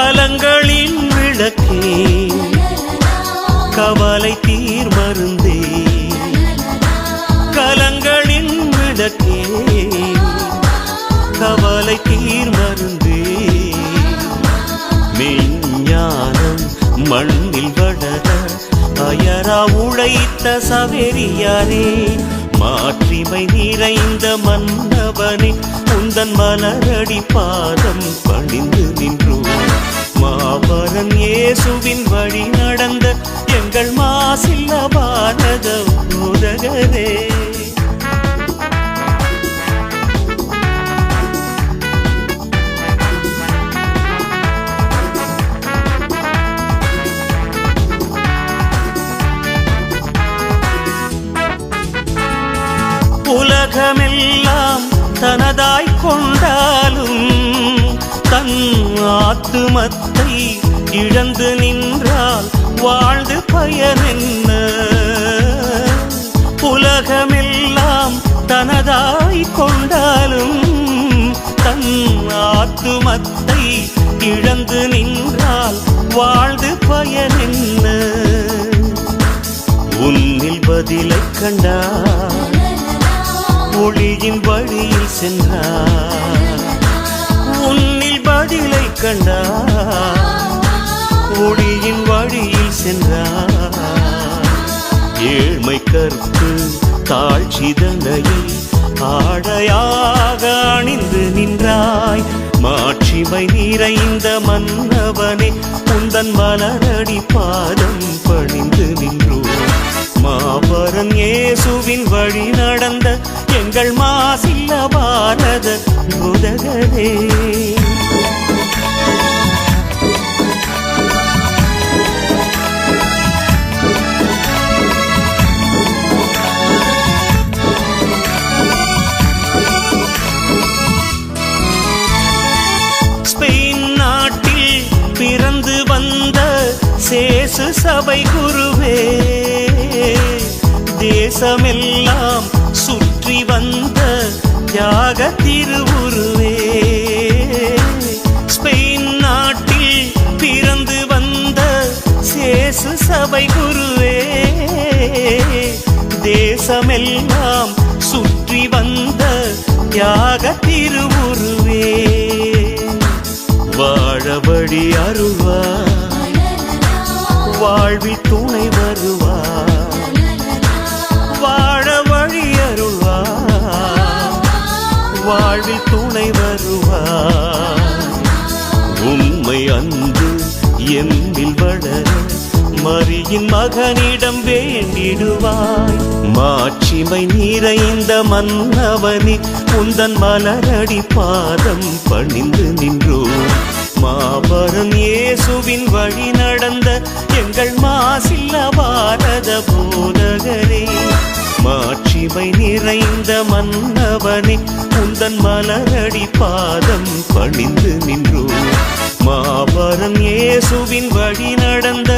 கலங்களின் விளக்கே கவலை தீர் மருந்தே. கலங்களின் விளக்கே கவலை தீர் மருந்தே. மெய்ஞானம் மண்ணில் வளர அயரா உழைத்த சவேரியாரே மாற்றிமை நிறைந்த மன்னவனே உந்தன் மலரடி பாதம் பணிந்து நின்றோம். மாபரன் இயேசுவின் வழி நடந்த எங்கள் மாசில்ல பாரத உதகரே உலகமெல்லாம் தனதாய் கொண்டாலும் ஆத்துமத்தை இழந்து நின்றால் வாழ்ந்து பயனென்ன? உலகமெல்லாம் தனதாய் கொண்டாலும் தன் ஆத்துமத்தை இழந்து நின்றால் வாழ்ந்து பயனென்ன? உன்னில் பதிலை கண்டார் ஒளியின் வழியில் சென்றார் கண்டார் ஒளியின் வழியில் சென்றார் ஏழ்மை கற்பு தாழ்ச்சிதனையை ஆடையாக அணிந்து நின்றாய். மாட்சிமை நிறைந்த மன்னவனே உந்தன் மலரடி பாதம் பணிந்து நின்றோம் மாபரன் இயேசுவின் வழி நடந்த எங்கள் மாசில்ல பாரத உதகரே சேசு சபை குருவே தேசமெல்லாம் சுற்றி வந்த தியாக திருவுருவே. ஸ்பெயின் நாட்டில் பிறந்து வந்த சேசு சபை குருவே தேசமெல்லாம் சுற்றி வந்த தியாக திருவுருவே. வாழ வழி அருள்வார் வாழ்வி துணை வருவார். வாழ வழி அருள்வார். வாழ்வி துணை வருவார். உண்மை அன்பு எம்பில் வளர மரியின் மகனிடம் வேண்டிடுவாய். மாட்சிமை நிறைந்த மன்னவனி உந்தன் மலரடி பாதம் பணிந்து நின்றோம் மாபரன் இயேசுவின் வழி நடந்த எங்கள் மாசில்ல பாரத போதகரே மாட்சிமை நிறைந்த மன்னவனே உந்தன் மலரடி பாதம் பணிந்து நின்றோ மாபரன் இயேசுவின் வழி நடந்த